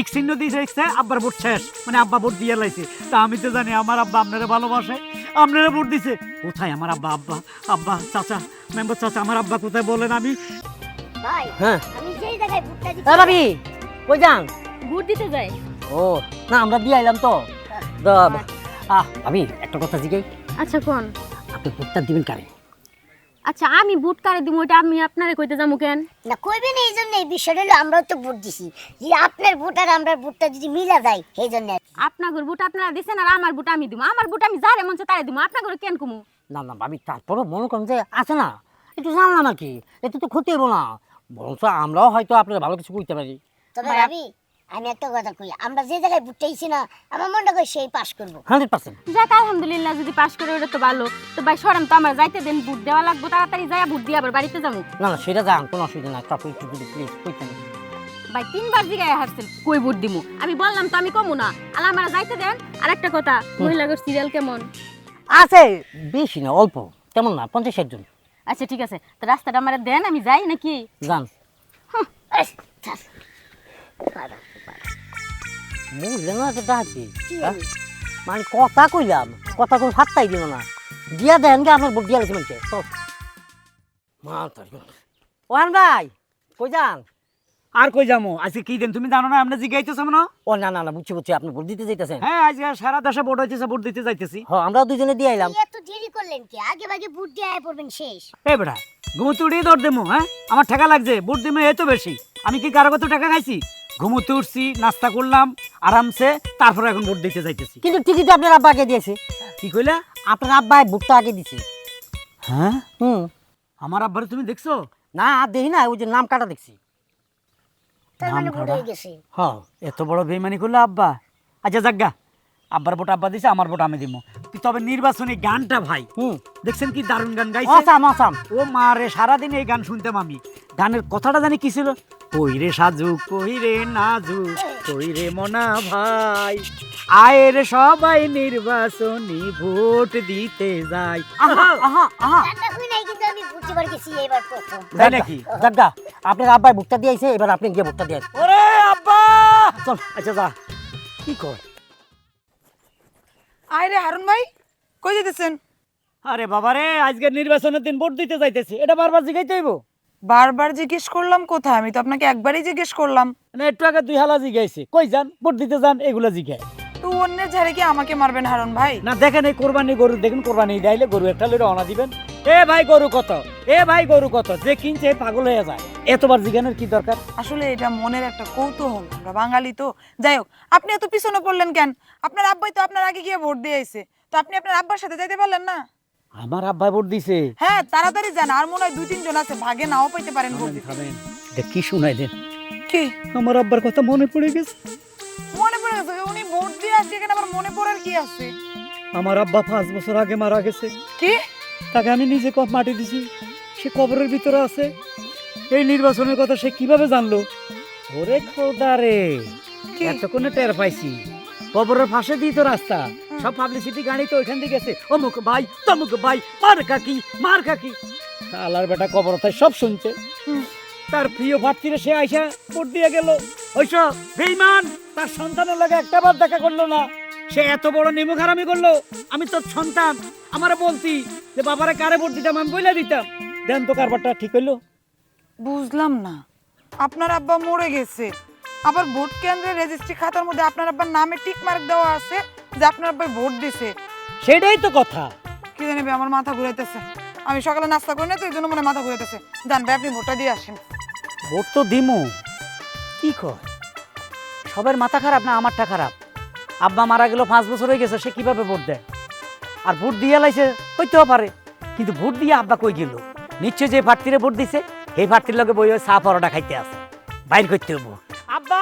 Tick চিহ্ন দিয়ে রেখেছে আব্বার ভোট শেষ। মানে আব্বা ভোট দিয়ে লাইছে। তা আমি তো জানি আমার আব্বা আপনারা ভালোবাসে। আপনারা ভোট দিছে। কোথায় আমার আব্বা আব্বা? আব্বা চাচা মেম্বার চাচা আমার আব্বা কোথায় বলেন আমি? ভাই হ্যাঁ। ভাবি কই যান? ভোট দিতে যাই। ও না আমরা দিয়ে আইলাম তো। আহ ভাবি একটা কথা জিগাই। আচ্ছা কোন? আপনি ভোটটা দিবেন কারে? আচ্ছা আমি ভোট কারে দিব ওইটা আমি আপনারে কইতে যাব কেন? না কইবেন এই জন্য এই বিষয়টা হলো আমরাও তো ভোট দিছি। যে আপনার ভোট আর আমরা ভোটটা যদি মিলা যায় সেই জন্য। আপনাদের ভোট আপনারা দিছেন আর আমার ভোট আমি দিব আমার ভোট আমি যারে মন চায় তারে দিব আপনাদের কেন কমু? না না ভাবি তারপরও মনে করেন যে আছে না। একটু জানলাম আর কি। এতে তো ক্ষতি হব না। বরঞ্চ আমরাও হয়তো আপনার ভালো কিছু কইতে পারি। তবে ভাবি আমি একটা কথা কই আমরা যে জায়গায় ভুট্টাইছি না আমার মনটা কই সেই পাস করব। Hundred percent. যাক আলহামদুলিল্লাহ যদি পাশ করে ওটা তো ভালো। তো ভাই সরম তো আমার যাইতে দেন ভোট দেওয়া লাগবে তাড়াতাড়ি যাই ভোট দিয়ে আবার বাড়িতে যাব। না না সেটা যান কোনো অসুবিধা নাই তারপর একটু যদি প্লিজ কইতেন ভাই তিনবার জিগায় হারছেন কই ভোট দিমু? আমি বললাম তো আমি কমু না। আর আমার যাইতে দেন আর একটা কথা মহিলাগর সিরিয়াল কেমন? আছে বেশি না অল্প কেমন না পঞ্চাশ ষাট জন। আচ্ছা ঠিক আছে। তো রাস্তাটা আমার দেন আমি যাই নাকি? যান। বুঝলেন না হ্যাঁ? মানে কথা কইলাম কথা কোন হাতটাই দিল না। দিয়া দেন গে আপনার ভোট দিয়া লাগছে মানুষে মা ওহান ভাই কই যান? আর কই যাব আজকে কি দিন? তুমি জানো না আমরা জিগাইতেছো না ও না না না বুঝছি বুঝছি আপনি ভোট দিতে যাইতেছেন। হ্যাঁ আজকে সারা দেশে ভোট হইতেছে ভোট দিতে যাইতেছি। হ্যাঁ আমরাও দুজনে দিয়ে আইলাম। এত দেরি করলেন কি? আগে ভাগে ভোট দিয়ে আয় পড়বেন শেষ। বেটা দৌড় হ্যাঁ? আমার টাকা লাগছে ভোট দিমে এত বেশি। আমি কি কারও কত টাকা খাইছি? ঘুমোতে উঠছি নাস্তা করলাম আরামসে তারপরে এখন ভোট দিতে যাইতেছি। কিন্তু টিকিট আপনার আব্বা আগে দিয়েছে। কি কইলা? আপনার আব্বা ভোটটা আগে দিছে। হ্যাঁ? হুম। আমার আব্বারে তুমি দেখছ? না দেখি না ওই যে নাম কাটা দেখছি। নাম মানে ভোট হয়ে গেছে। হ্যাঁ এত বড় বেইমানি করল আব্বা। আচ্ছা জাগা আব্বার ভোট আব্বা দিছে আমার ভোট আমি দিব তবে নির্বাচনী গানটা ভাই হুম। দেখছেন কি দারুণ গান গাইছে? আসাম আসাম ও মা রে সারাদিন এই গান শুনতাম আমি। গানের কথাটা জানি কি ছিল? কই রে সাজু কই রে নাজু কই রে মনা ভাই। আয়ের সবাই নির্বাচনী ভোট দিতে যায়। প্রথম। তাই নাকি? জাগা আপনার আব্বাই ভোটটা দিয়েছে এবার আপনি গিয়ে ভোটটা দিয়ে। ওরে আব্বা! চল আচ্ছা যা। কি কর? আরে হারুন ভাই কই যেতেছেন আরে বাবা রে আজকে নির্বাচনের দিন ভোট দিতে যাইতেছি। এটা বারবার জিগাইতে হইব। বারবার জিজ্ঞেস করলাম কোথায়? আমি তো আপনাকে একবারই জিজ্ঞেস করলাম। না একটু আগে দুই হালা জিগাইছে। কই যান? ভোট দিতে যান এগুলা জিগায়। তো অন্যের ঝাড়ে কি আমাকে মারবেন হারুন ভাই? না দেখেন এই কোরবানি গরু দেখুন কোরবানি দিলে গরু একটা লইলে অনা দিবেন। এ ভাই গরু কত? এ ভাই গরু কত? যে কিনছে পাগল হয়ে যায়। এতবার জিজ্ঞানের কি দরকার? আসলে এটা মনের একটা কৌতূহল আমরা বাঙালি তো। যাই হোক আপনি এত পিছনে পড়লেন কেন? আপনার আব্বাই তো আপনার আগে গিয়ে ভোট দিয়ে আইছে তো আপনি আপনার আব্বার সাথে যাইতে পারলেন না? আমার আব্বা ভোট দিছে। হ্যাঁ তাড়াতাড়ি যান আর মনে হয় দুই তিনজন আছে ভাগে নাও পাইতে পারেন ভোট দিতে। থামেন। এটা কি শুনাইলেন কি? আমার আব্বার কথা মনে পড়ে গেছে। মনে পড়ে গেছে উনি ভোট দিয়ে আসছে এখানে আবার মনে পড়ার কি আছে? আমার আব্বা পাঁচ বছর আগে মারা গেছে। কি? তাকে আমি নিজে কপ মাটি দিছি। সে কবরের ভিতরে আছে। এই নির্বাচনের কথা সে কীভাবে জানলো? ওরে খোদা রে! কি? এতক্ষণে টের পাইছি। কবরের পাশে দিয়ে তো রাস্তা। সব পাবলিসিটি গাড়ি তো ওইখান দিয়ে গেছে। অমুক ভাই তমুক ভাই মার কাকি মার কাকি। আলার বেটা কবর তাই সব শুনছে। তার প্রিয় প্রার্থীরা সে আইসা ভোট দিয়ে গেল। ওইস বেইমান তার সন্তানের লাগে একটা বার দেখা করল না। সে এত বড় নিমুখ হারামি করল আমি তোর সন্তান আমার বলতি যে বাবারে কারে ভোট দিতাম? আমি বইলা দিতাম। দেন তো কারবারটা ঠিক হইল। বুঝলাম না। আপনার আব্বা মরে গেছে। আবার ভোট কেন্দ্রের রেজিস্ট্রি খাতার মধ্যে আপনার আব্বার নামে টিক মার্ক দেওয়া আছে। যে আপনার আব্বাই ভোট দিছে। সেটাই তো কথা। কি জানি ভাই, আমার মাথা ঘুরাইতেছে। আমি সকালে নাস্তা করি না তো এই জন্য মনে হয় মাথা ঘুরাইতেছে। জান ভাই আপনি ভোটটা দিয়ে আসেন। ভোট তো দিমু। কি কয় সবার মাথা খারাপ না আমারটা খারাপ? আব্বা মারা গেল পাঁচ বছর হয়ে গেছে সে কীভাবে ভোট দেয়? আর ভোট দিয়ে লাইছে হইতেও পারে। কিন্তু ভোট দিয়ে আব্বা কই গেল? নিশ্চয় যে প্রার্থীরে ভোট দিছে সেই প্রার্থীর লগে বই চা পরোটা খাইতে আছে। বাইর করতে হব আব্বা!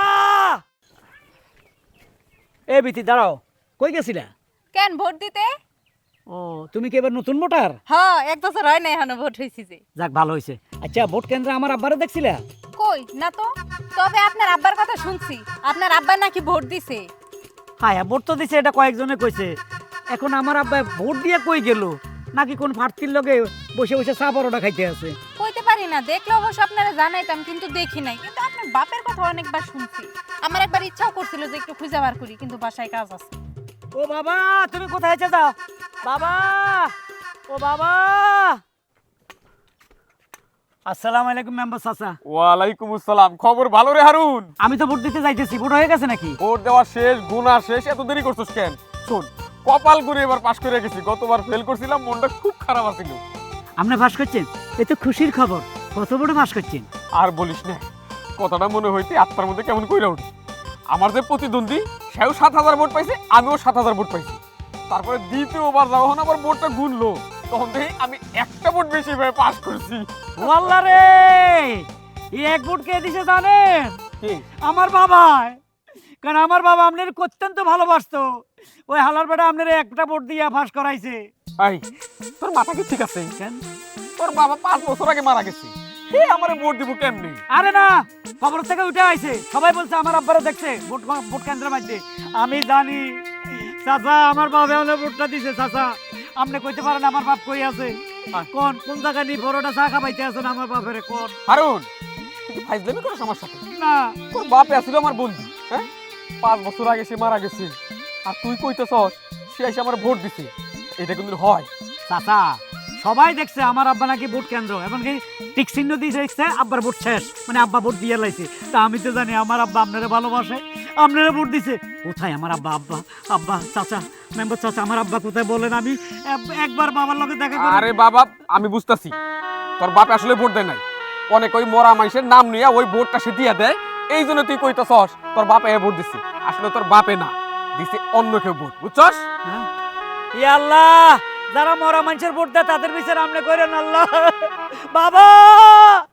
এ বিতি দাঁড়াও। কই গেছিলা? কেন ভোট দিতে? ও তুমি কি এবার নতুন ভোটার? হ্যাঁ এক বছর হয় না এখনও ভোট হয়েছি যে। যাক ভালো হয়েছে আচ্ছা ভোট কেন্দ্রে আমার আব্বারে দেখছিলা? কই? না তো। তবে আপনার আব্বার কথা শুনছি। আপনার আব্বা নাকি ভোট দিছে? হ্যাঁ ভোট তো দিছে এটা কয়েকজনে কইছে। এখন আমার আব্বা ভোট দিয়ে কই গেল? নাকি কোন প্রার্থীর লগে বসে বসে চা পরোটা খাইতে আছে? কইতে পারি না দেখলে অবশ্য আপনারা জানাইতাম কিন্তু দেখি নাই। কিন্তু আপনি বাপের কথা অনেকবার শুনছি। আমার একবার ইচ্ছাও করছিল যে একটু খুঁজে বার করি কিন্তু বাসায় কাজ আছে। ও বাবা তুমি কোথায় যাও বাবা ও বাবা। আসসালামু আলাইকুম মেম্বার চাচা। ওয়ালাইকুম আসসালাম। খবর ভালো রে হারুন? আমি তো ভোট দিতে যাইতেছি ভোট হয়ে গেছে নাকি? ভোট দেওয়া শেষ গুণা শেষ এত দেরি করছিস কেন? শোন কপাল করে এবার পাশ করে গেছি। গতবার ফেল করছিলাম মনটা খুব খারাপ আছিল। আপনি ফাঁস করছেন? এ তো খুশির খবর। কত বড় ফাঁস করছেন? আর বলিস না কথাটা মনে হইতে আত্মার মধ্যে কেমন কইরা উঠি। আমার যে প্রতিদ্বন্দ্বী সেও সাত হাজার ভোট পাইছে আমিও সাত হাজার ভোট পাইছি। তারপরে দ্বিতীয়বার যখন আমার ভোটটা গুনলো। তখন দেখি আমি একটা ভোট বেশি ভাবে পাস করছি। ও আল্লাহ রে! এই এক ভোট কে দিছে জানেন? আমার বাবা কারণ আমার বাবা আপনার অত্যন্ত ভালোবাসতো। ওই হালার বেটা আপনার একটা ভোট দিয়ে ফাঁস করাইছে। এই তোর মাথা কি ঠিক আছে? কেন? তোর বাবা পাঁচ বছর আগে মারা গেছে। হে আমারে ভোট দিব কেমনি? আরে না খবর থেকে উঠে আইছে। সবাই বলছে আমার আব্বারা দেখছে ভোট ভোট কেন্দ্রের মধ্যে। আমি জানি চাচা আমার বাবা হলে ভোটটা দিছে চাচা। আপনি কইতে পারেন আমার বাপ কই আছে? কোন কোন জায়গায় নি বড়টা চা খাবাইতে আছেন আমার বাপের কোন? হারুন ফাইজলামি কোনো সমস্যা না। তোর বাপে আসছিল আমার বন্ধু হ্যাঁ? পাঁচ বছর আগে সে মারা গেছে। আর তুই কইতেছস সে এসে আমার ভোট দিছে। এটা কিন্তু হয়? চাচা সবাই দেখছে আমার আব্বা নাকি ভোট কেন্দ্র এমনকি টিক চিহ্ন দিয়ে দেখছে আব্বার ভোট শেষ। মানে আব্বা ভোট দিয়ে লাইছে। তা আমি তো জানি আমার আব্বা আপনারা ভালোবাসে আপনারা ভোট দিছে। কোথায় আমার আব্বা আব্বা আব্বা চাচা মেম্বার চাচা আমার আব্বা কোথায় বলেন আমি? একবার বাবার লগে দেখা করি। আরে বাবা আমি বুঝতাছি। তোর বাপে আসলে ভোট দেয় নাই। অনেক ওই মরা মানুষের নাম নিয়ে ওই ভোটটা সে দিয়া দেয়। এই জন্য তুই কইতেছস তোর বাপে ভোট দিছে। আসলে তোর বাপে না দিছে অন্য কেউ ভোট বুঝছস? হ্যাঁ? আল্লাহ! যারা মরা মানুষের ভোট তাদের বিচার আমরা করেন আল্লাহ। বাবা!